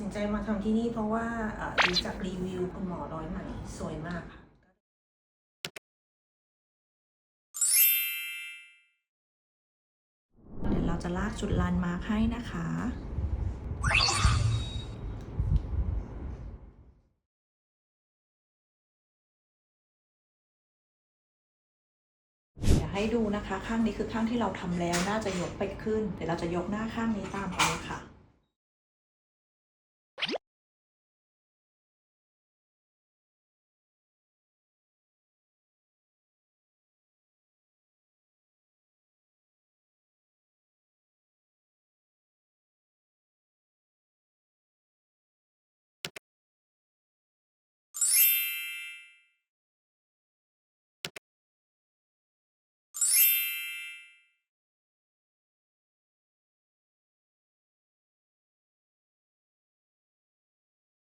สินใจมาทำที่นี่เพราะว่าดูจากรีวิวคุณหมอร้อยใหม่สวยมากค่ะเดี๋ยวเราจะลากจุดลานมาร์คให้นะคะเดี๋ยวให้ดูนะคะ ข้างนี้คือข้างที่เราทำแล้วน่าจะยกไปขึ้น เดี๋ยวเราจะยกหน้าข้างนี้ตามไปค่ะ